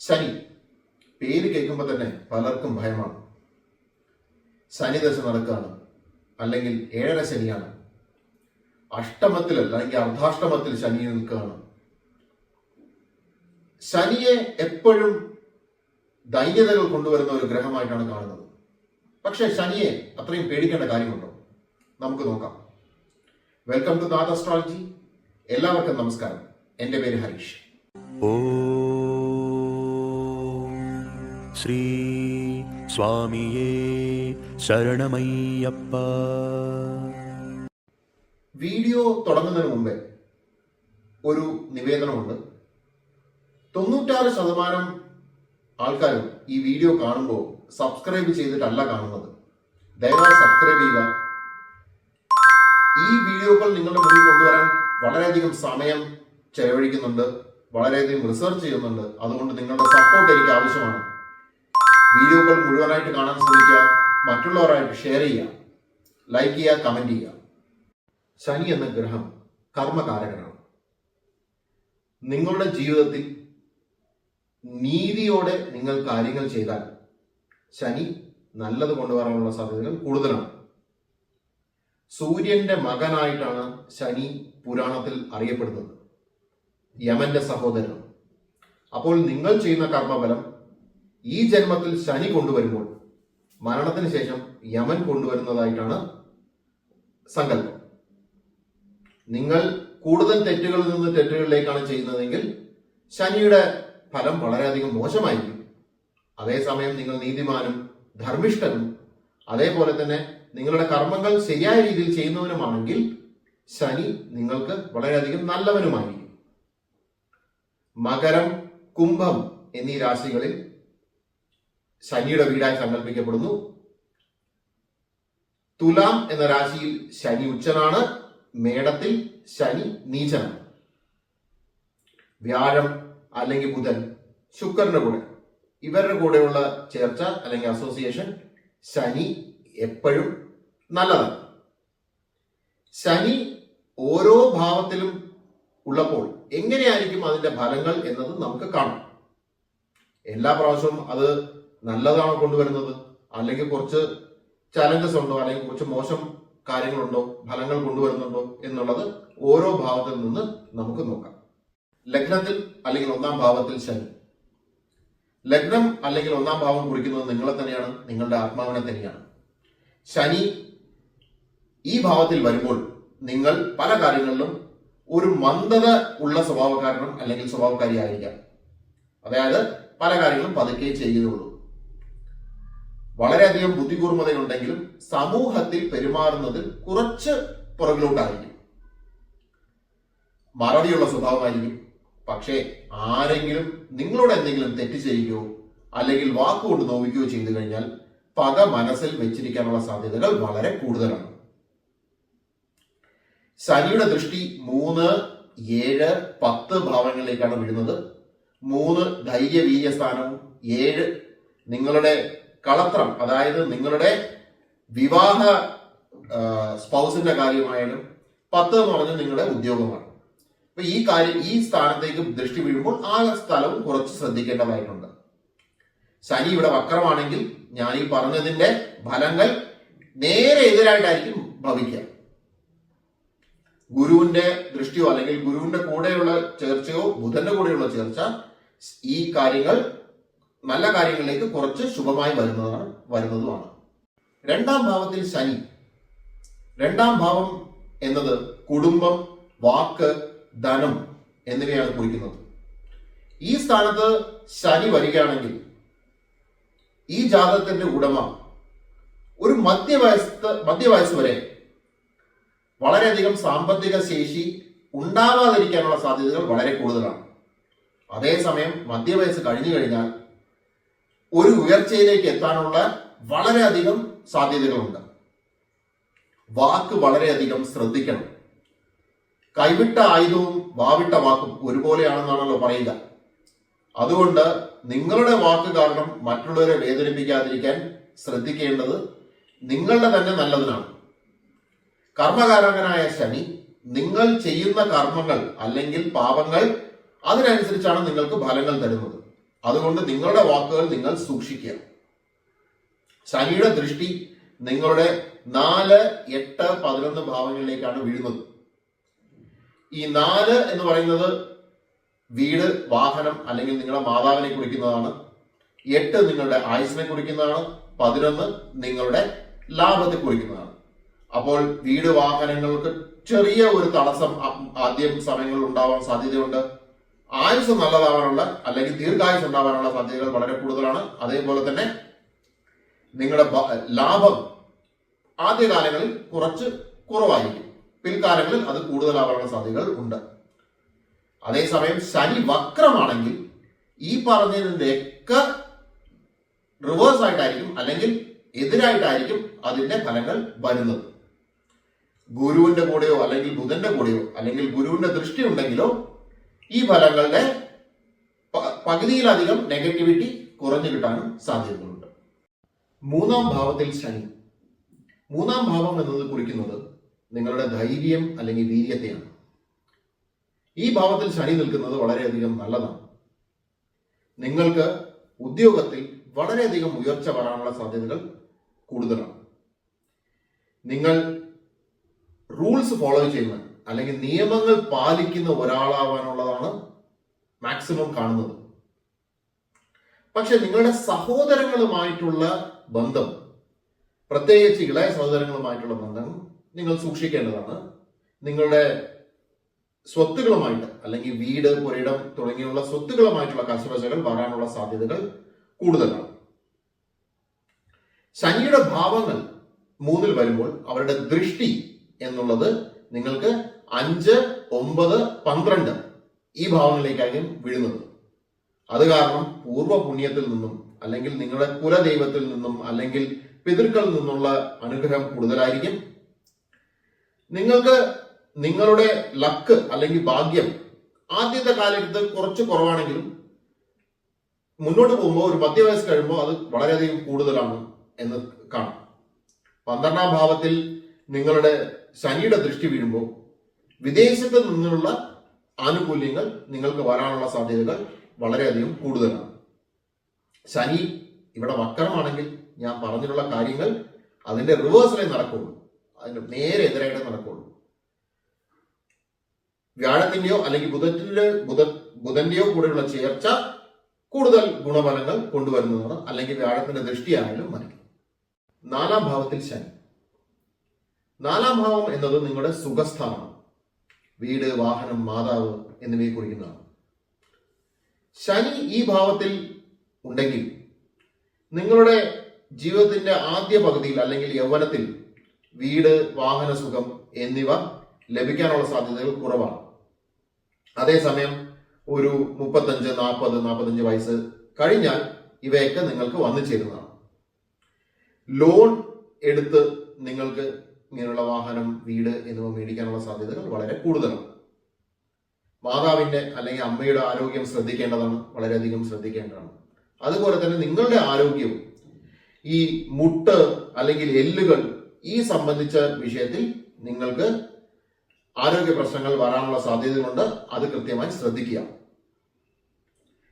ശനി. പേര് കേൾക്കുമ്പോൾ തന്നെ പലർക്കും ഭയമാണ്. ശനിദശ നടക്കുകയാണ് അല്ലെങ്കിൽ ഏഴര ശനിയാണ്. അഷ്ടമത്തിൽ അല്ലെങ്കിൽ അർദ്ധാഷ്ടമത്തിൽ ശനി നിൽക്കുകയാണ്. ശനിയെ എപ്പോഴും ദൈന്യതകൾ കൊണ്ടുവരുന്ന ഒരു ഗ്രഹമായിട്ടാണ് കാണുന്നത്. പക്ഷെ ശനിയെ അത്രയും പേടിക്കേണ്ട കാര്യമുണ്ടോ? നമുക്ക് നോക്കാം. വെൽക്കം ടു നാഥ് അസ്ട്രോളജി എല്ലാവർക്കും നമസ്കാരം. എന്റെ പേര് ഹരീഷ്. ॐ ശ്രീ സ്വാമിയേ ശരണമയ്യപ്പ. വീഡിയോ തുടങ്ങുന്നതിന് മുമ്പേ ഒരു നിവേദനമുണ്ട്. തൊണ്ണൂറ്റാറ് ശതമാനം ആൾക്കാരും ഈ വീഡിയോ കാണുമ്പോൾ സബ്സ്ക്രൈബ് ചെയ്തിട്ടല്ല കാണുന്നത്. ദയവായി സബ്സ്ക്രൈബ് ചെയ്യുക. ഈ വീഡിയോകൾ നിങ്ങളുടെ മുന്നിൽ കൊണ്ടുവരാൻ വളരെയധികം സമയം ചെലവഴിക്കുന്നുണ്ട്. വളരെയധികം റിസർച്ച് ചെയ്യുന്നുണ്ട്. അതുകൊണ്ട് നിങ്ങളുടെ സപ്പോർട്ട് എനിക്ക് ആവശ്യമാണ്. വീഡിയോകൾ മുഴുവനായിട്ട് കാണാൻ ശ്രമിക്കുക. മറ്റുള്ളവരായിട്ട് ഷെയർ ചെയ്യുക. ലൈക്ക് ചെയ്യുക കമന്റ് ചെയ്യുക. ശനി എന്ന ഗ്രഹം കർമ്മകാരകനാണ്. നിങ്ങളുടെ ജീവിതത്തിൽ നീതിയോടെ നിങ്ങൾ കാര്യങ്ങൾ ചെയ്താൽ ശനി നല്ലത് കൊണ്ടുവരാനുള്ള സാധ്യതകൾ കൂടുതലാണ്. സൂര്യന്റെ മകനായിട്ടാണ് ശനി പുരാണത്തിൽ അറിയപ്പെടുന്നത്. യമന്റെ സഹോദരൻ. അപ്പോൾ നിങ്ങൾ ചെയ്യുന്ന കർമ്മഫലം ഈ ജന്മത്തിൽ ശനി കൊണ്ടുവരുമ്പോൾ മരണത്തിന് ശേഷം യമൻ കൊണ്ടുവരുന്നതായിട്ടാണ് സങ്കല്പം. നിങ്ങൾ കൂടുതൽ തെറ്റുകളിൽ നിന്ന് തെറ്റുകളിലേക്കാണ് ചെയ്യുന്നതെങ്കിൽ ശനിയുടെ ഫലം വളരെയധികം മോശമായിരിക്കും. അതേസമയം നിങ്ങൾ നീതിമാനും ധർമ്മിഷ്ഠനും അതേപോലെ തന്നെ നിങ്ങളുടെ കർമ്മങ്ങൾ ശരിയായ രീതിയിൽ ചെയ്യുന്നവനുമാണെങ്കിൽ ശനി നിങ്ങൾക്ക് വളരെയധികം നല്ലവനുമായിരിക്കും. മകരം കുംഭം എന്നീ രാശികളിൽ ശനിയുടെ വീടായി സങ്കല്പിക്കപ്പെടുന്നു. തുലാം എന്ന രാശിയിൽ ശനി ഉച്ചനാണ്. മേടത്തിൽ ശനി നീചനാണ്. വ്യാഴം അല്ലെങ്കിൽ ബുധൻ ശുക്രന്റെ കൂടെ. ഇവരുടെ കൂടെയുള്ള ചേർച്ച അല്ലെങ്കിൽ അസോസിയേഷൻ ശനി എപ്പോഴും നല്ലതാണ്. ശനി ഓരോ ഭാവത്തിലും ഉള്ളപ്പോൾ എങ്ങനെയായിരിക്കും അതിന്റെ ഫലങ്ങൾ എന്നത് നമുക്ക് കാണാം. എല്ലാ പ്രാവശ്യവും അത് നല്ലതാണോ കൊണ്ടുവരുന്നത്? അല്ലെങ്കിൽ കുറച്ച് ചലഞ്ചസ് ഉണ്ടോ? അല്ലെങ്കിൽ കുറച്ച് മോശം കാര്യങ്ങളുണ്ടോ? ഫലങ്ങൾ കൊണ്ടുവരുന്നുണ്ടോ? എന്നുള്ളത് ഓരോ ഭാവത്തിൽ നിന്ന് നമുക്ക് നോക്കാം. ലഗ്നത്തിൽ അല്ലെങ്കിൽ ഒന്നാം ഭാവത്തിൽ ശനി. ലഗ്നം അല്ലെങ്കിൽ ഒന്നാം ഭാവം കുറിക്കുന്നത് നിങ്ങളെ തന്നെയാണ് നിങ്ങളുടെ ആത്മാവിനെ തന്നെയാണ്. ശനി ഈ ഭാവത്തിൽ വരുമ്പോൾ നിങ്ങൾ പല കാര്യങ്ങളിലും ഒരു മന്ദത ഉള്ള സ്വഭാവക്കാരനും അല്ലെങ്കിൽ സ്വഭാവക്കാരി ആയിരിക്കാം അതായത് പല കാര്യങ്ങളും പതുക്കെ ചെയ്യുകയുള്ളൂ വളരെയധികം ബുദ്ധികൂർമ്മതയുണ്ടെങ്കിലും സമൂഹത്തിൽ പെരുമാറുന്നതിൽ കുറച്ച് പുറകിലോട്ടായിരിക്കും. മറവിയുള്ള സ്വഭാവമായിരിക്കും. പക്ഷേ ആരെങ്കിലും നിങ്ങളോട് എന്തെങ്കിലും തെറ്റ് ചെയ്യുകയോ അല്ലെങ്കിൽ വാക്കുകൊണ്ട് നോവിക്കുകയോ ചെയ്തു കഴിഞ്ഞാൽ പക മനസ്സിൽ വെച്ചിരിക്കാനുള്ള സാധ്യതകൾ വളരെ കൂടുതലാണ്. ശനിയുടെ ദൃഷ്ടി മൂന്ന് ഏഴ് പത്ത് ഭാവങ്ങളിലേക്കാണ് വീഴുന്നത്. മൂന്ന് ധൈര്യവീര്യ സ്ഥാനവും ഏഴ് നിങ്ങളുടെ കളത്രം അതായത് നിങ്ങളുടെ വിവാഹ സ്പൗസിന്റെ കാര്യമായാലും പത്ത് എന്ന് പറഞ്ഞാൽ നിങ്ങളുടെ ഉദ്യോഗമാണ്. അപ്പൊ ഈ കാര്യം ഈ സ്ഥാനത്തേക്ക് ദൃഷ്ടി വീഴുമ്പോൾ ആ സ്ഥലവും കുറച്ച് ശ്രദ്ധിക്കേണ്ടതായിട്ടുണ്ട്. ശനി ഇവിടെ വക്രമാണെങ്കിൽ ഞാൻ ഈ പറഞ്ഞതിന്റെ ഫലങ്ങൾ നേരെ എതിരായിട്ടായിരിക്കും ഭവിക്കുക. ഗുരുവിന്റെ ദൃഷ്ടിയോ അല്ലെങ്കിൽ ഗുരുവിന്റെ കൂടെയുള്ള ചേർച്ചയോ ബുധന്റെ കൂടെയുള്ള ചേർച്ച ഈ കാര്യങ്ങൾ നല്ല കാര്യങ്ങളിലേക്ക് കുറച്ച് ശുഭമായി വരുന്നതാണ് വരുന്നതുമാണ്. രണ്ടാം ഭാവത്തിൽ ശനി. രണ്ടാം ഭാവം എന്നത് കുടുംബം വാക്ക് ധനം എന്നിവയാണ് കുറിക്കുന്നത്. ഈ സ്ഥാനത്ത് ശനി വരികയാണെങ്കിൽ ഈ ജാതകത്തിന്റെ ഉടമ ഒരു മധ്യവയസ്സ് മധ്യവയസ്സ് വരെ വളരെയധികം സാമ്പത്തിക ശേഷി ഉണ്ടാവാതിരിക്കാനുള്ള സാധ്യതകൾ വളരെ കൂടുതലാണ്. അതേസമയം മധ്യവയസ്സ് കഴിഞ്ഞു കഴിഞ്ഞാൽ ഒരു ഉയർച്ചയിലേക്ക് എത്താനുള്ള വളരെയധികം സാധ്യതകളുണ്ട്. വാക്ക് വളരെയധികം ശ്രദ്ധിക്കണം. കൈവിട്ട ആയുധവും വാവിട്ട വാക്കും ഒരുപോലെയാണെന്നാണല്ലോ പറയുക. അതുകൊണ്ട് നിങ്ങളുടെ വാക്ക് കാരണം മറ്റുള്ളവരെ വേദനിപ്പിക്കാതിരിക്കാൻ ശ്രദ്ധിക്കേണ്ടത് നിങ്ങളുടെ തന്നെ നല്ലതിനാണ്. കർമ്മകാരകനായ ശനി നിങ്ങൾ ചെയ്യുന്ന കർമ്മങ്ങൾ അല്ലെങ്കിൽ പാപങ്ങൾ അതിനനുസരിച്ചാണ് നിങ്ങൾക്ക് ഫലങ്ങൾ തരുന്നത്. അതുകൊണ്ട് നിങ്ങളുടെ വാക്കുകൾ നിങ്ങൾ സൂക്ഷിക്കുക ശനിയുടെ ദൃഷ്ടി നിങ്ങളുടെ നാല് എട്ട് പതിനൊന്ന് ഭാവങ്ങളിലേക്കാണ് വീഴുന്നത് ഈ നാല് എന്ന് പറയുന്നത് വീട് വാഹനം അല്ലെങ്കിൽ നിങ്ങളുടെ മാതാവിനെ കുറിക്കുന്നതാണ്. എട്ട് നിങ്ങളുടെ ആയുസിനെ കുറിക്കുന്നതാണ്. പതിനൊന്ന് നിങ്ങളുടെ ലാഭത്തെ കുറിക്കുന്നതാണ്. അപ്പോൾ വീട് വാഹനങ്ങൾക്ക് ചെറിയ ഒരു തടസ്സം ആദ്യം സമയങ്ങളിൽ ഉണ്ടാവാൻ സാധ്യതയുണ്ട്. ആയുസ് നല്ലതാവാനുള്ള അല്ലെങ്കിൽ ദീർഘായുസ് ഉണ്ടാവാനുള്ള സാധ്യതകൾ വളരെ കൂടുതലാണ്. അതേപോലെ തന്നെ നിങ്ങളുടെ ലാഭം ആദ്യകാലങ്ങളിൽ കുറച്ച് കുറവായിരിക്കും. പിൽക്കാലങ്ങളിൽ അത് കൂടുതലാവാനുള്ള സാധ്യതകൾ ഉണ്ട്. അതേസമയം ശനി വക്രമാണെങ്കിൽ ഈ പറഞ്ഞതിന്റെയൊക്കെ റിവേഴ്സ് ആയിട്ടായിരിക്കും അല്ലെങ്കിൽ എതിരായിട്ടായിരിക്കും അതിന്റെ ഫലങ്ങൾ വരുന്നത്. ഗുരുവിന്റെ കൂടെയോ അല്ലെങ്കിൽ ബുധന്റെ കൂടെയോ അല്ലെങ്കിൽ ഗുരുവിന്റെ ദൃഷ്ടി ഉണ്ടെങ്കിലോ ഈ ഫലങ്ങളുടെ പകുതിയിലധികം നെഗറ്റിവിറ്റി കുറഞ്ഞു കിട്ടാനും സാധ്യതകളുണ്ട്. മൂന്നാം ഭാവത്തിൽ ശനി. മൂന്നാം ഭാവം എന്നത് കുറിക്കുന്നത് നിങ്ങളുടെ ധൈര്യം അല്ലെങ്കിൽ വീര്യത്തെയാണ്. ഈ ഭാവത്തിൽ ശനി നിൽക്കുന്നത് വളരെയധികം നല്ലതാണ്. നിങ്ങൾക്ക് ഉദ്യോഗത്തിൽ വളരെയധികം ഉയർച്ച വരാനുള്ള സാധ്യതകൾ കൂടുതലാണ്. നിങ്ങൾ റൂൾസ് ഫോളോ ചെയ്യുന്ന അല്ലെങ്കിൽ നിയമങ്ങൾ പാലിക്കുന്ന ഒരാളാവാനുള്ളതാണ് മാക്സിമം കാണുന്നത്. പക്ഷെ നിങ്ങളുടെ സഹോദരങ്ങളുമായിട്ടുള്ള ബന്ധം പ്രത്യേകിച്ച് ഇളയ സഹോദരങ്ങളുമായിട്ടുള്ള ബന്ധം നിങ്ങൾ സൂക്ഷിക്കേണ്ടതാണ്. നിങ്ങളുടെ സ്വത്തുകളുമായിട്ട് അല്ലെങ്കിൽ വീട് പുരയിടം തുടങ്ങിയുള്ള സ്വത്തുകളുമായിട്ടുള്ള കശവശകൾ വരാനുള്ള സാധ്യതകൾ കൂടുതലാണ്. ശനിയുടെ ഭാവങ്ങൾ മൂന്നിൽ വരുമ്പോൾ അവരുടെ ദൃഷ്ടി എന്നുള്ളത് നിങ്ങൾക്ക് അഞ്ച് ഒമ്പത് പന്ത്രണ്ട് ഈ ഭാവങ്ങളിലേക്കായിരിക്കും വീഴുന്നത്. അത് കാരണം പൂർവ പുണ്യത്തിൽ നിന്നും അല്ലെങ്കിൽ നിങ്ങളുടെ കുലദൈവത്തിൽ നിന്നും അല്ലെങ്കിൽ പിതൃക്കളിൽ നിന്നുള്ള അനുഗ്രഹം കൂടുതലായിരിക്കും. നിങ്ങൾക്ക് നിങ്ങളുടെ ലക്ക് അല്ലെങ്കിൽ ഭാഗ്യം ആദ്യത്തെ കാലത്ത് കുറച്ച് കുറവാണെങ്കിലും മുന്നോട്ട് പോകുമ്പോൾ ഒരു പത്ത് വയസ്സ് കഴിയുമ്പോൾ അത് വളരെയധികം കൂടുതലാണ് എന്ന് കാണാം. പന്ത്രണ്ടാം ഭാവത്തിൽ നിങ്ങളുടെ ശനിയുടെ ദൃഷ്ടി വീഴുമ്പോൾ വിദേശത്ത് നിന്നുള്ള ആനുകൂല്യങ്ങൾ നിങ്ങൾക്ക് വരാനുള്ള സാധ്യതകൾ വളരെയധികം കൂടുതലാണ്. ശനി ഇവിടെ വക്രമാണെങ്കിൽ ഞാൻ പറഞ്ഞിട്ടുള്ള കാര്യങ്ങൾ അതിന്റെ റിവേഴ്സിലേ നടക്കുള്ളൂ. അതിന്റെ നേരെ എതിരായിട്ട് നടക്കുള്ളൂ. വ്യാഴത്തിന്റെയോ അല്ലെങ്കിൽ ബുധത്തിന്റെ ബുധ ബുധന്റെയോ കൂടെയുള്ള ചേർച്ച കൂടുതൽ ഗുണഫലങ്ങൾ കൊണ്ടുവരുന്നതാണ്. അല്ലെങ്കിൽ വ്യാഴത്തിന്റെ ദൃഷ്ടിയായാലും മതി. നാലാം ഭാവത്തിൽ ശനി. നാലാം ഭാവം എന്നത് നിങ്ങളുടെ സുഖസ്ഥാനമാണ്. വീട് വാഹനം മാതാവ് എന്നിവയെ കുറിക്കുന്നതാണ്. ശനി ഈ ഭാവത്തിൽ ഉണ്ടെങ്കിൽ നിങ്ങളുടെ ജീവിതത്തിന്റെ ആദ്യ പകുതിയിൽ അല്ലെങ്കിൽ യൗവനത്തിൽ വീട് വാഹന സുഖം എന്നിവ ലഭിക്കാനുള്ള സാധ്യതകൾ കുറവാണ്. അതേസമയം ഒരു മുപ്പത്തഞ്ച് നാൽപ്പത് നാൽപ്പത്തഞ്ച് വയസ്സ് കഴിഞ്ഞാൽ ഇവയൊക്കെ നിങ്ങൾക്ക് വന്നു ചേരുന്നതാണ്. ലോൺ എടുത്ത് നിങ്ങൾക്ക് ഇങ്ങനെയുള്ള വാഹനം വീട് എന്നിവ മേടിക്കാനുള്ള സാധ്യതകൾ വളരെ കൂടുതലാണ്. മാതാവിന്റെ അല്ലെങ്കിൽ അമ്മയുടെ ആരോഗ്യം ശ്രദ്ധിക്കേണ്ടതാണ് വളരെയധികം ശ്രദ്ധിക്കേണ്ടതാണ്. അതുപോലെ തന്നെ നിങ്ങളുടെ ആരോഗ്യവും ഈ മുട്ട് അല്ലെങ്കിൽ എല്ലുകൾ ഈ സംബന്ധിച്ച വിഷയത്തിൽ നിങ്ങൾക്ക് ആരോഗ്യ പ്രശ്നങ്ങൾ വരാനുള്ള സാധ്യതകളുണ്ട്. അത് കൃത്യമായി ശ്രദ്ധിക്കുക.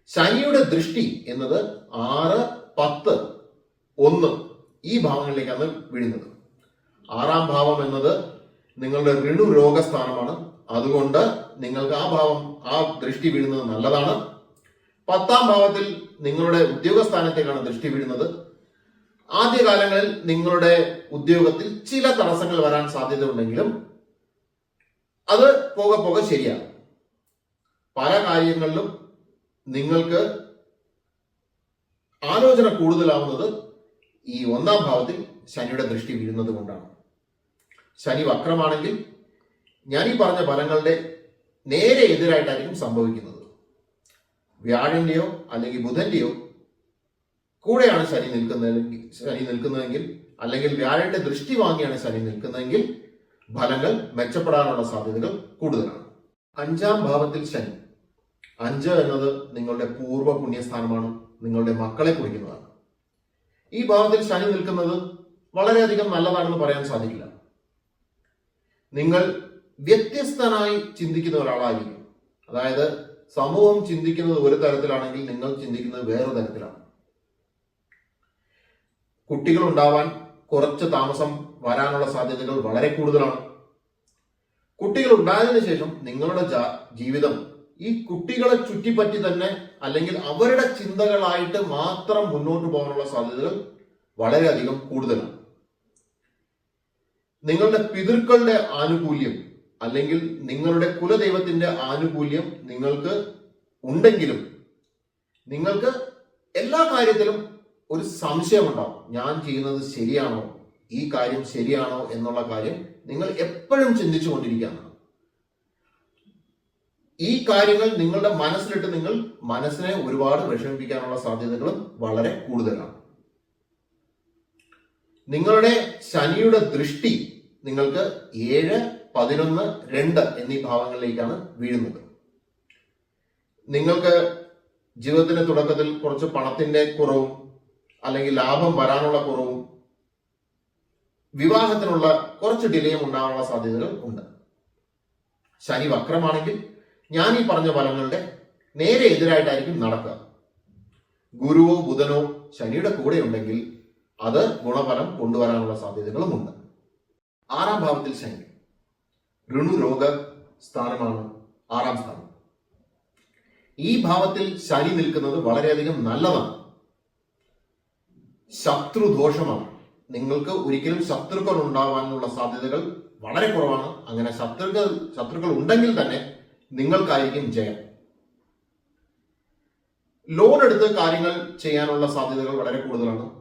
ശനിയുടെ ദൃഷ്ടി എന്നത് ആറ് പത്ത് ഒന്ന് ഈ ഭാവങ്ങളിലേക്കാണ് വീഴുന്നത്. ആറാം ഭാവം എന്നത് നിങ്ങളുടെ ഋണു രോഗസ്ഥാനമാണ്. അതുകൊണ്ട് നിങ്ങൾക്ക് ആ ഭാവം ആ ദൃഷ്ടി വീഴുന്നത് നല്ലതാണ്. പത്താം ഭാവത്തിൽ നിങ്ങളുടെ ഉദ്യോഗസ്ഥാനത്തേക്കാണ് ദൃഷ്ടി വീഴുന്നത്. ആദ്യകാലങ്ങളിൽ നിങ്ങളുടെ ഉദ്യോഗത്തിൽ ചില തടസ്സങ്ങൾ വരാൻ സാധ്യത ഉണ്ടെങ്കിലും അത് പോക പോകെ ശരിയാണ്. പല കാര്യങ്ങളിലും നിങ്ങൾക്ക് ആലോചന കൂടുതലാവുന്നത് ഈ ഒന്നാം ഭാവത്തിൽ ശനിയുടെ ദൃഷ്ടി വീഴുന്നത് കൊണ്ടാണ്. ശനി വക്രമാണെങ്കിൽ ഞാൻ ഈ പറഞ്ഞ ഫലങ്ങളുടെ നേരെ എതിരായിട്ടായിരിക്കും സംഭവിക്കുന്നത്. വ്യാഴന്റെയോ അല്ലെങ്കിൽ ബുധന്റെയോ കൂടെയാണ് ശനി നിൽക്കുന്നതെങ്കിൽ ശനി നിൽക്കുന്നതെങ്കിൽ അല്ലെങ്കിൽ വ്യാഴന്റെ ദൃഷ്ടി വാങ്ങിയാണ് ശനി നിൽക്കുന്നതെങ്കിൽ ഫലങ്ങൾ മെച്ചപ്പെടാനുള്ള സാധ്യതകൾ കൂടുതലാണ്. അഞ്ചാം ഭാവത്തിൽ ശനി. അഞ്ച് എന്നത് നിങ്ങളുടെ പൂർവ പുണ്യസ്ഥാനമാണ് നിങ്ങളുടെ മക്കളെ കുറിക്കുന്നതാണ്. ഈ ഭാവത്തിൽ ശനി നിൽക്കുന്നത് വളരെയധികം നല്ലതാണെന്ന് പറയാൻ സാധിക്കില്ല. നിങ്ങൾ വ്യത്യസ്തനായി ചിന്തിക്കുന്ന ഒരാളായിരിക്കും. അതായത് സമൂഹം ചിന്തിക്കുന്നത് ഒരു തരത്തിലാണെങ്കിൽ നിങ്ങൾ ചിന്തിക്കുന്നത് വേറെ തരത്തിലാണ്. കുട്ടികൾ ഉണ്ടാവാൻ കുറച്ച് താമസം വരാനുള്ള സാധ്യതകൾ വളരെ കൂടുതലാണ്. കുട്ടികൾ ഉണ്ടായതിനു ശേഷം നിങ്ങളുടെ ജീവിതം ഈ കുട്ടികളെ ചുറ്റിപ്പറ്റി തന്നെ അല്ലെങ്കിൽ അവരുടെ ചിന്തകളായിട്ട് മാത്രം മുന്നോട്ട് പോകാനുള്ള സാധ്യതകൾ വളരെയധികം കൂടുതലാണ്. നിങ്ങളുടെ പിതൃക്കളുടെ ആനുകൂല്യം അല്ലെങ്കിൽ നിങ്ങളുടെ കുലദൈവത്തിന്റെ ആനുകൂല്യം നിങ്ങൾക്ക് ഉണ്ടെങ്കിലും നിങ്ങൾക്ക് എല്ലാ കാര്യത്തിലും ഒരു സംശയമുണ്ടാവും. ഞാൻ ചെയ്യുന്നത് ശരിയാണോ? ഈ കാര്യം ശരിയാണോ എന്നുള്ള കാര്യം നിങ്ങൾ എപ്പോഴും ചിന്തിച്ചു കൊണ്ടിരിക്കുകയാണ് ഈ കാര്യങ്ങൾ നിങ്ങളുടെ മനസ്സിലിട്ട് നിങ്ങൾ മനസ്സിനെ ഒരുപാട് വിഷമിപ്പിക്കാനുള്ള സാധ്യതകളും വളരെ കൂടുതലാണ്. നിങ്ങളുടെ ശനിയുടെ ദൃഷ്ടി നിങ്ങൾക്ക് ഏഴ് പതിനൊന്ന് രണ്ട് എന്നീ ഭാവങ്ങളിലേക്കാണ് വീഴുന്നത്. നിങ്ങൾക്ക് ജീവിതത്തിന്റെ തുടക്കത്തിൽ കുറച്ച് പണത്തിന്റെ കുറവും അല്ലെങ്കിൽ ലാഭം വരാനുള്ള കുറവും വിവാഹത്തിനുള്ള കുറച്ച് ഡിലേയും ഉണ്ടാകാനുള്ള സാധ്യതകൾ ഉണ്ട്. ശനി വക്രമാണെങ്കിൽ ഞാൻ ഈ പറഞ്ഞ ഫലങ്ങളുടെ നേരെ എതിരായിട്ടായിരിക്കും നടക്കുക. ഗുരുവോ ബുധനോ ശനിയുടെ കൂടെ ഉണ്ടെങ്കിൽ അത് ഗുണഫലം കൊണ്ടുവരാനുള്ള സാധ്യതകളുമുണ്ട്. ആറാം ഭാവത്തിൽ ശനി. ഋണുരോഗ സ്ഥാനമാണ് ആറാം സ്ഥാനം. ഈ ഭാവത്തിൽ ശനി നിൽക്കുന്നത് വളരെയധികം നല്ലതാണ്. ശത്രുദോഷമാണ്. നിങ്ങൾക്ക് ഒരിക്കലും ശത്രുക്കൾ ഉണ്ടാവാനുള്ള സാധ്യതകൾ വളരെ കുറവാണ്. അങ്ങനെ ശത്രുക്കൾ ശത്രുക്കൾ ഉണ്ടെങ്കിൽ തന്നെ നിങ്ങൾക്കായിരിക്കും ജയം. ലോൺ എടുത്ത് കാര്യങ്ങൾ ചെയ്യാനുള്ള സാധ്യതകൾ വളരെ കൂടുതലാണ്.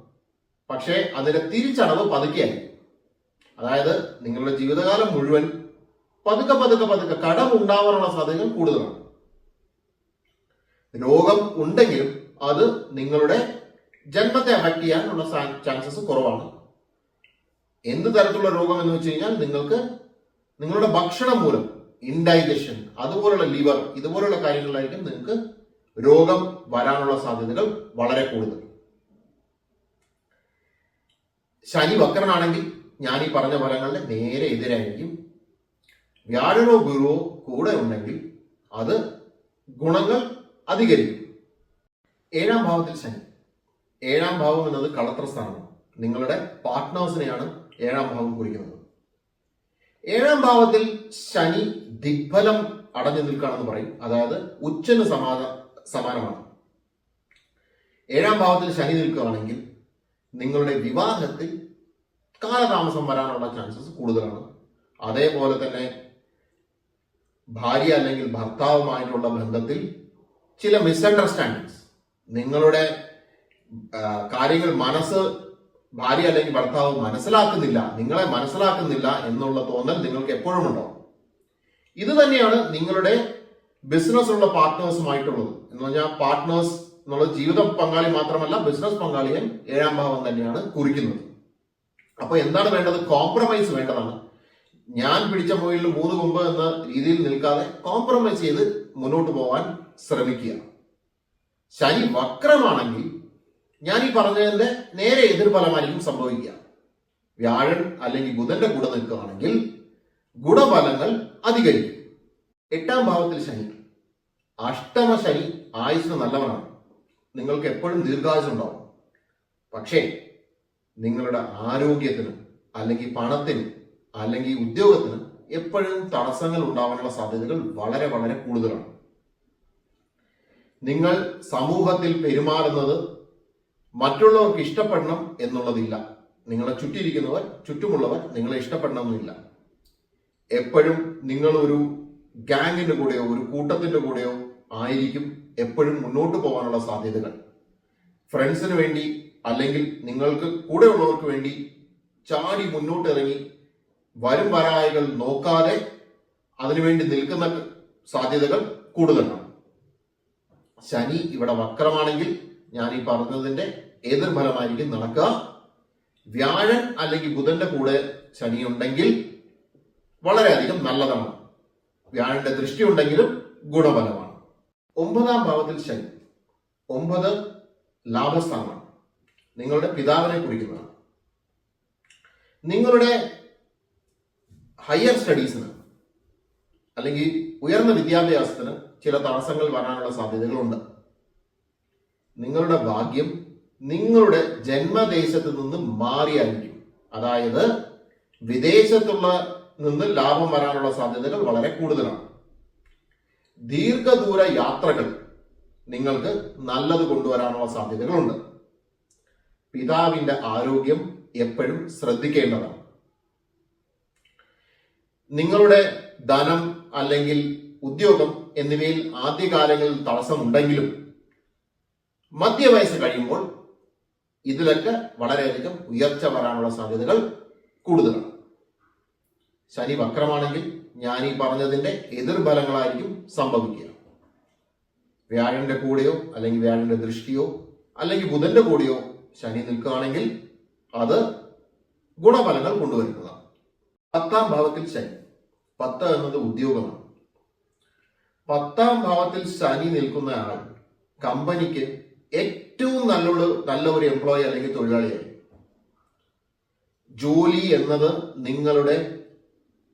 പക്ഷേ അതിന്റെ തിരിച്ചടവ് പതുക്കെയായി. അതായത് നിങ്ങളുടെ ജീവിതകാലം മുഴുവൻ പതുക്കെ പതുക്കെ പതുക്കെ കടം ഉണ്ടാവാനുള്ള സാധ്യതകൾ കൂടുതലാണ്. രോഗം ഉണ്ടെങ്കിലും അത് നിങ്ങളുടെ ജന്മത്തെ അഫക്ട് ചെയ്യാനുള്ള ചാൻസസ് കുറവാണ്. എന്ത് തരത്തിലുള്ള രോഗം എന്ന് വെച്ച് കഴിഞ്ഞാൽ നിങ്ങൾക്ക് നിങ്ങളുടെ ഭക്ഷണം മൂലം ഇൻഡൈജഷൻ അതുപോലുള്ള ലിവർ ഇതുപോലുള്ള കാര്യങ്ങളിലായിരിക്കും നിങ്ങൾക്ക് രോഗം വരാനുള്ള സാധ്യതകൾ വളരെ കൂടുതൽ. ശനി വക്രനാണെങ്കിൽ ഞാൻ ഈ പറഞ്ഞ ഫലങ്ങളുടെ നേരെ എതിരായിരിക്കും. വ്യാഴനോ ഗുരുവോ കൂടെ ഉണ്ടെങ്കിൽ അത് ഗുണങ്ങൾ അധികരിക്കും. ഏഴാം ഭാവത്തിൽ ശനി. ഏഴാം ഭാവം എന്നത് കളത്ര സ്ഥാനമാണ് നിങ്ങളുടെ പാർട്ട്നേഴ്സിനെയാണ് ഏഴാം ഭാവം കുറിക്കുന്നത്. ഏഴാം ഭാവത്തിൽ ശനി ദിഗ്ഫലം അടഞ്ഞു നിൽക്കുകയാണെന്ന് പറയും. അതായത് ഉച്ചന് സമാന സമാനമാണ്. ഏഴാം ഭാവത്തിൽ ശനി നിൽക്കുകയാണെങ്കിൽ നിങ്ങളുടെ വിവാഹത്തിൽ കാലതാമസം വരാനുള്ള ചാൻസസ് കൂടുതലാണ്. അതേപോലെ തന്നെ ഭാര്യ അല്ലെങ്കിൽ ഭർത്താവുമായിട്ടുള്ള ബന്ധത്തിൽ ചില മിസ്അണ്ടർസ്റ്റാൻഡിങ്സ് നിങ്ങളുടെ കാര്യങ്ങൾ മനസ്സ് ഭാര്യ അല്ലെങ്കിൽ ഭർത്താവ് മനസ്സിലാക്കുന്നില്ല നിങ്ങളെ മനസ്സിലാക്കുന്നില്ല എന്നുള്ള തോന്നൽ നിങ്ങൾക്ക് എപ്പോഴും ഉണ്ടോ? ഇത് തന്നെയാണ് നിങ്ങളുടെ ബിസിനസ് ഉള്ള പാർട്ട്നേഴ്സുമായിട്ടുള്ളത് എന്ന് പറഞ്ഞാൽ പാർട്ട്നേഴ്സ് എന്നുള്ള ജീവിത പങ്കാളി മാത്രമല്ല ബിസിനസ് പങ്കാളിയും ഏഴാം ഭാവം തന്നെയാണ് കുറിക്കുന്നത്. അപ്പൊ എന്താണ് വേണ്ടത്? കോംപ്രമൈസ് വേണ്ടതാണ്. ഞാൻ പിടിച്ച മുകളിൽ മൂന്ന് കൊമ്പ് എന്ന രീതിയിൽ നിൽക്കാതെ കോംപ്രമൈസ് ചെയ്ത് മുന്നോട്ട് പോകാൻ ശ്രമിക്കുക. ശനി വക്രമാണെങ്കിൽ ഞാൻ ഈ പറഞ്ഞതിന്റെ നേരെ എതിർഫലമായിരിക്കും സംഭവിക്കുക. വ്യാഴൻ അല്ലെങ്കിൽ ബുധന്റെ കൂടെ നിൽക്കുകയാണെങ്കിൽ ഗുണഫലങ്ങൾ അധികരിക്കും. എട്ടാം ഭാവത്തിൽ ശനി. അഷ്ടമ ശനി ആയുസ് നല്ലവനാണ്. നിങ്ങൾക്ക് എപ്പോഴും ദീർഘായുസ് ഉണ്ടാവും. പക്ഷേ നിങ്ങളുടെ ആരോഗ്യത്തിന് അല്ലെങ്കിൽ പണത്തിന് അല്ലെങ്കിൽ ഉദ്യോഗത്തിന് എപ്പോഴും തടസ്സങ്ങൾ ഉണ്ടാവാനുള്ള സാധ്യതകൾ വളരെ വളരെ കൂടുതലാണ്. നിങ്ങൾ സമൂഹത്തിൽ പെരുമാറുന്നത് മറ്റുള്ളവർക്ക് ഇഷ്ടപ്പെടണം എന്നുള്ളതില്ല. നിങ്ങളെ ചുറ്റിയിരിക്കുന്നവർ ചുറ്റുമുള്ളവർ നിങ്ങളെ ഇഷ്ടപ്പെടണമെന്നില്ല. എപ്പോഴും നിങ്ങളൊരു ഒരു ഗാങ്ങിന്റെ കൂടെയോ ഒരു കൂട്ടത്തിന്റെ കൂടെയോ ആയിരിക്കും എപ്പോഴും മുന്നോട്ട് പോകാനുള്ള സാധ്യതകൾ. ഫ്രണ്ട്സിന് വേണ്ടി അല്ലെങ്കിൽ നിങ്ങൾക്ക് കൂടെയുള്ളവർക്ക് വേണ്ടി ചാടി മുന്നോട്ട് ഇറങ്ങി വരും വരായകൾ നോക്കാതെ അതിനുവേണ്ടി നിൽക്കുന്ന സാധ്യതകൾ കൂടുതലാണ്. ശനി ഇവിടെ വക്രമാണെങ്കിൽ ഞാൻ ഈ പറഞ്ഞതിന്റെ എതിർഫലമായിരിക്കും നടക്കുക. വ്യാഴൻ അല്ലെങ്കിൽ ബുധന്റെ കൂടെ ശനി ഉണ്ടെങ്കിൽ വളരെയധികം നല്ലതാണ്. വ്യാഴന്റെ ദൃഷ്ടി ഉണ്ടെങ്കിലും ഗുണഫലമാണ്. ഒമ്പതാം ഭാവത്തിൽ ശനി. ഒമ്പത് ലാഭസ്ഥാനമാണ് നിങ്ങളുടെ പിതാവിനെ കുറിക്കുന്നതാണ്. നിങ്ങളുടെ ഹയർ സ്റ്റഡീസിന് അല്ലെങ്കിൽ ഉയർന്ന വിദ്യാഭ്യാസത്തിന് ചില തടസ്സങ്ങൾ വരാനുള്ള സാധ്യതകളുണ്ട്. നിങ്ങളുടെ ഭാഗ്യം നിങ്ങളുടെ ജന്മദേശത്ത് നിന്ന് മാറിയായിരിക്കും. അതായത് വിദേശത്തുള്ള നിന്ന് ലാഭം വരാനുള്ള സാധ്യതകൾ വളരെ കൂടുതലാണ്. ദീർഘദൂര യാത്രകൾ നിങ്ങൾക്ക് നല്ലത് കൊണ്ടുവരാനുള്ള സാധ്യതകളുണ്ട്. പിതാവിന്റെ ആരോഗ്യം എപ്പോഴും ശ്രദ്ധിക്കേണ്ടതാണ്. നിങ്ങളുടെ ധനം അല്ലെങ്കിൽ ഉദ്യോഗം എന്നിവയിൽ ആദ്യകാലങ്ങളിൽ തടസ്സമുണ്ടെങ്കിലും മധ്യവയസ്സ് കഴിയുമ്പോൾ ഇതിലൊക്കെ വളരെയധികം ഉയർച്ച വരാനുള്ള സാധ്യതകൾ കൂടുതലാണ്. ശനി വക്രമാണെങ്കിൽ ഞാൻ ഈ പറഞ്ഞതിന്റെ എതിർഫലങ്ങളായിരിക്കും സംഭവിക്കുക. വ്യാഴന്റെ കൂടെയോ അല്ലെങ്കിൽ വ്യാഴന്റെ ദൃഷ്ടിയോ അല്ലെങ്കിൽ ബുധന്റെ കൂടെയോ ശനി നിൽക്കുകയാണെങ്കിൽ അത് ഗുണഫലങ്ങൾ കൊണ്ടുവരുന്നതാണ്. പത്താം ഭാവത്തിൽ ശനി. പത്ത് എന്നത് ഉദ്യോഗമാണ്. പത്താം ഭാവത്തിൽ ശനി നിൽക്കുന്ന ആൾ കമ്പനിക്ക് ഏറ്റവും നല്ലൊരു നല്ല ഒരു എംപ്ലോയി അല്ലെങ്കിൽ തൊഴിലാളിയായി ജോലി എന്നത് നിങ്ങളുടെ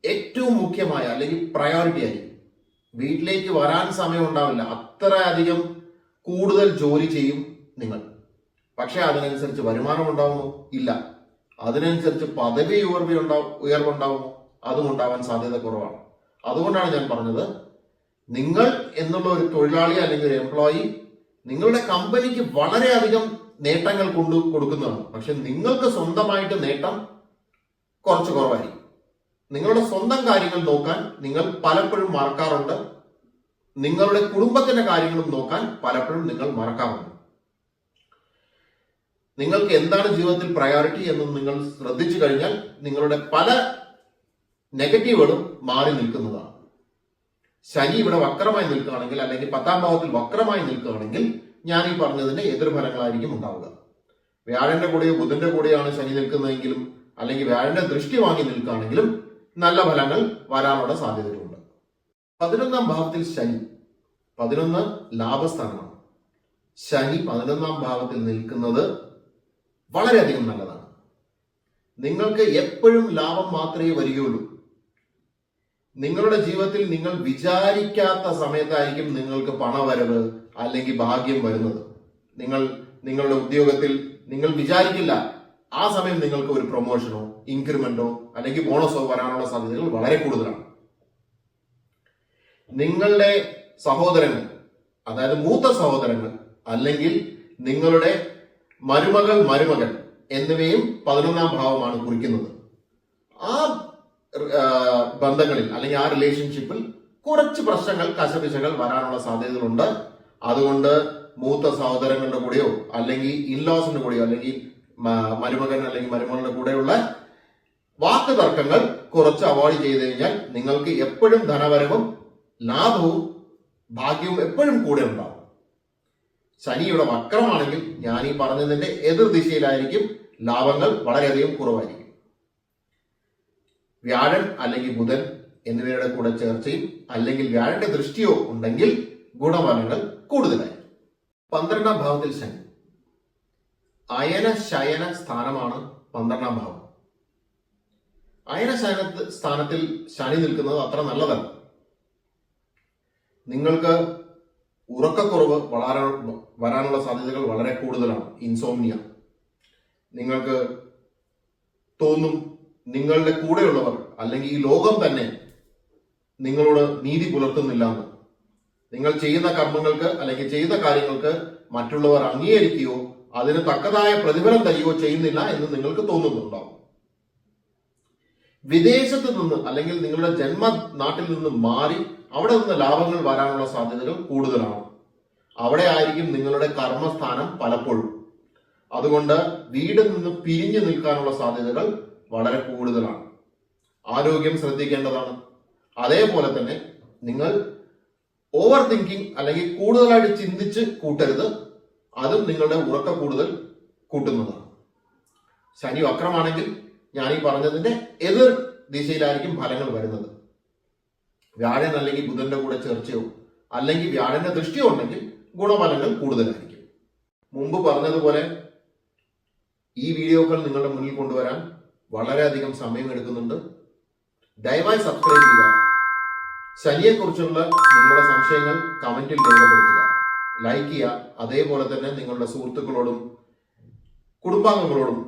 ഏറ്റവും മുഖ്യമായ അല്ലെങ്കിൽ പ്രയോറിറ്റി ആയി വീട്ടിലേക്ക് വരാൻ സമയം ഉണ്ടാവില്ല. അത്ര അധികം കൂടുതൽ ജോലി ചെയ്യും നിങ്ങൾ. പക്ഷെ അതിനനുസരിച്ച് വരുമാനം ഉണ്ടാവുമോ? ഇല്ല. അതിനനുസരിച്ച് പദവി ഉയർവ് ഉണ്ടാവും ഉയർവുണ്ടാവുമോ? അതും ഉണ്ടാവാൻ സാധ്യത കുറവാണ്. അതുകൊണ്ടാണ് ഞാൻ പറഞ്ഞത് നിങ്ങൾ എന്നുള്ള ഒരു തൊഴിലാളി അല്ലെങ്കിൽ ഒരു എംപ്ലോയി നിങ്ങളുടെ കമ്പനിക്ക് വളരെയധികം നേട്ടങ്ങൾ കൊണ്ടു കൊടുക്കുന്നതാണ്. പക്ഷെ നിങ്ങൾക്ക് സ്വന്തമായിട്ട് നേട്ടം കുറച്ച് കുറവായിരിക്കും. നിങ്ങളുടെ സ്വന്തം കാര്യങ്ങൾ നോക്കാൻ നിങ്ങൾ പലപ്പോഴും മറക്കാറുണ്ട്. നിങ്ങളുടെ കുടുംബത്തിന്റെ കാര്യങ്ങളും നോക്കാൻ പലപ്പോഴും നിങ്ങൾ മറക്കാറുണ്ട്. നിങ്ങൾക്ക് എന്താണ് ജീവിതത്തിൽ പ്രയോറിറ്റി എന്ന് നിങ്ങൾ ശ്രദ്ധിച്ചു കഴിഞ്ഞാൽ നിങ്ങളുടെ പല നെഗറ്റീവുകളും മാറി നിൽക്കുന്നതാണ്. ശനി ഇവിടെ വക്രമായി നിൽക്കുകയാണെങ്കിൽ അല്ലെങ്കിൽ പത്താം ഭാവത്തിൽ വക്രമായി നിൽക്കുകയാണെങ്കിൽ ഞാൻ ഈ പറഞ്ഞതിന്റെ എതിർഫലങ്ങളായിരിക്കും ഉണ്ടാവുക. വ്യാഴന്റെ കൂടെയോ ബുധന്റെ കൂടെയാണ് ശനി നിൽക്കുന്നതെങ്കിലും അല്ലെങ്കിൽ വ്യാഴന്റെ ദൃഷ്ടി വാങ്ങി നിൽക്കുകയാണെങ്കിലും നല്ല ഫലങ്ങൾ വരാനുള്ള സാധ്യതകളുണ്ട് പതിനൊന്നാം ഭാവത്തിൽ ശനി പതിനൊന്ന് ലാഭസ്ഥാനമാണ്. ശനി പതിനൊന്നാം ഭാവത്തിൽ നിൽക്കുന്നത് വളരെയധികം നല്ലതാണ്. നിങ്ങൾക്ക് എപ്പോഴും ലാഭം മാത്രമേ വരികയുള്ളൂ. നിങ്ങളുടെ ജീവിതത്തിൽ നിങ്ങൾ വിചാരിക്കാത്ത സമയത്തായിരിക്കും നിങ്ങൾക്ക് പണവരവ് അല്ലെങ്കിൽ ഭാഗ്യം വരുന്നത്. നിങ്ങൾ നിങ്ങളുടെ ഉദ്യോഗത്തിൽ നിങ്ങൾ വിചാരിക്കില്ല ആ സമയം നിങ്ങൾക്ക് ഒരു പ്രൊമോഷനോ ഇൻക്രിമെന്റോ അല്ലെങ്കിൽ ബോണസോ വരാനുള്ള സാധ്യതകൾ വളരെ കൂടുതലാണ്. നിങ്ങളുടെ സഹോദരങ്ങൾ അതായത് മൂത്ത സഹോദരങ്ങൾ അല്ലെങ്കിൽ നിങ്ങളുടെ മരുമകൾ മരുമകൻ എന്നിവയും പതിനൊന്നാം ഭാവമാണ് കുറിക്കുന്നത്. ആ ബന്ധങ്ങളിൽ അല്ലെങ്കിൽ ആ റിലേഷൻഷിപ്പിൽ കുറച്ച് പ്രശ്നങ്ങൾ കശപിശകൾ വരാനുള്ള സാധ്യതകളുണ്ട്. അതുകൊണ്ട് മൂത്ത സഹോദരങ്ങളുടെ കൂടെയോ അല്ലെങ്കിൽ ഇൻലോസിന്റെ കൂടെയോ അല്ലെങ്കിൽ മരുമകൻ അല്ലെങ്കിൽ മരുമകളുടെ കൂടെയുള്ള വാക്ക് തർക്കങ്ങൾ കുറച്ച് അവോയ്ഡ് ചെയ്ത് കഴിഞ്ഞാൽ നിങ്ങൾക്ക് എപ്പോഴും ധനപരവും ലാഭവും ഭാഗ്യവും എപ്പോഴും കൂടെ ഉണ്ടാവും. ശനിയുടെ വക്രമാണെങ്കിൽ ഞാൻ ഈ പറഞ്ഞതിന്റെ എതിർ ദിശയിലായിരിക്കും ലാഭങ്ങൾ വളരെയധികം കുറവായിരിക്കും. വ്യാഴൻ അല്ലെങ്കിൽ ബുധൻ എന്നിവയുടെ കൂടെ ചേർച്ചയും അല്ലെങ്കിൽ വ്യാഴന്റെ ദൃഷ്ടിയോ ഉണ്ടെങ്കിൽ ഗുണഫലങ്ങൾ കൂടുതലായി പന്ത്രണ്ടാം ഭാവത്തിൽ ശനി. അയന ശയന സ്ഥാനമാണ് പന്ത്രണ്ടാം ഭാവം. അയന ശയന സ്ഥാനത്തിൽ ശനി നിൽക്കുന്നത് അത്ര നല്ലതല്ല. നിങ്ങൾക്ക് ഉറക്കക്കുറവ് വളരെ വരാനുള്ള സാധ്യതകൾ വളരെ കൂടുതലാണ്. ഇൻസോമിയ നിങ്ങൾക്ക് തോന്നും നിങ്ങളുടെ കൂടെയുള്ളവർ അല്ലെങ്കിൽ ഈ ലോകം തന്നെ നിങ്ങളോട് നീതി പുലർത്തുന്നില്ല എന്ന്. നിങ്ങൾ ചെയ്യുന്ന കർമ്മങ്ങൾക്ക് അല്ലെങ്കിൽ ചെയ്യുന്ന കാര്യങ്ങൾക്ക് മറ്റുള്ളവർ അംഗീകരിക്കുകയോ അതിന് തക്കതായ പ്രതിഫലം തരികയോ ചെയ്യുന്നില്ല എന്ന് നിങ്ങൾക്ക് തോന്നുന്നുണ്ടാവും വിദേശത്ത് നിന്ന് അല്ലെങ്കിൽ നിങ്ങളുടെ ജന്മ നാട്ടിൽ നിന്ന് മാറി അവിടെ നിന്ന് ലാഭങ്ങൾ വരാനുള്ള സാധ്യതകൾ കൂടുതലാണ്. അവിടെ ആയിരിക്കും നിങ്ങളുടെ കർമ്മസ്ഥാനം പലപ്പോഴും. അതുകൊണ്ട് വീടിൽ നിന്ന് പിരിഞ്ഞു നിൽക്കാനുള്ള സാധ്യതകൾ വളരെ കൂടുതലാണ്. ആരോഗ്യം ശ്രദ്ധിക്കേണ്ടതാണ്. അതേപോലെ തന്നെ നിങ്ങൾ ഓവർ തിങ്കിങ് അല്ലെങ്കിൽ കൂടുതലായിട്ട് ചിന്തിച്ച് കൂട്ടരുത്. അതും നിങ്ങളുടെ ഉറക്ക കൂടുതൽ കൂട്ടുന്നതാണ്. ശനി വക്രമാണെങ്കിൽ ഞാൻ ഈ പറഞ്ഞതിന്റെ എതിർ ദിശയിലായിരിക്കും ഫലങ്ങൾ വരുന്നത്. വ്യാഴൻ അല്ലെങ്കിൽ ബുധന്റെ കൂടെ ചേർച്ചയോ അല്ലെങ്കിൽ വ്യാഴന്റെ ദൃഷ്ടിയോ ഉണ്ടെങ്കിൽ ഗുണഫലങ്ങൾ കൂടുതലായിരിക്കും. മുമ്പ് പറഞ്ഞതുപോലെ ഈ വീഡിയോകൾ നിങ്ങളുടെ മുന്നിൽ കൊണ്ടുവരാൻ വളരെയധികം സമയം എടുക്കുന്നുണ്ട്. ദയവായി സബ്സ്ക്രൈബ് ചെയ്യുക. ശനിയെക്കുറിച്ചുള്ള നിങ്ങളുടെ സംശയങ്ങൾ കമന്റിൽ രേഖപ്പെടുത്തുക. ലൈക്ക് ചെയ്യുക. അതേപോലെ തന്നെ നിങ്ങളുടെ സുഹൃത്തുക്കളോടും കുടുംബാംഗങ്ങളോടും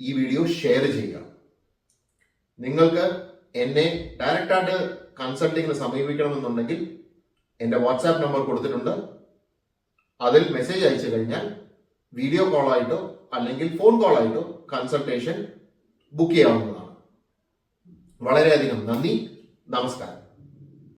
ഈ വീഡിയോ ഷെയർ ചെയ്യുക. നിങ്ങൾക്ക് എന്നെ ഡയറക്റ്റായിട്ട് കൺസൾട്ടിങ്ങിന് സമീപിക്കണമെന്നുണ്ടെങ്കിൽ എന്റെ വാട്സാപ്പ് നമ്പർ കൊടുത്തിട്ടുണ്ട്. അതിൽ മെസ്സേജ് അയച്ചു കഴിഞ്ഞാൽ വീഡിയോ കോളായിട്ടോ അല്ലെങ്കിൽ ഫോൺ കോളായിട്ടോ കൺസൾട്ടേഷൻ ബുക്ക് ചെയ്യാവുന്നതാണ്. വളരെയധികം നന്ദി. നമസ്കാരം.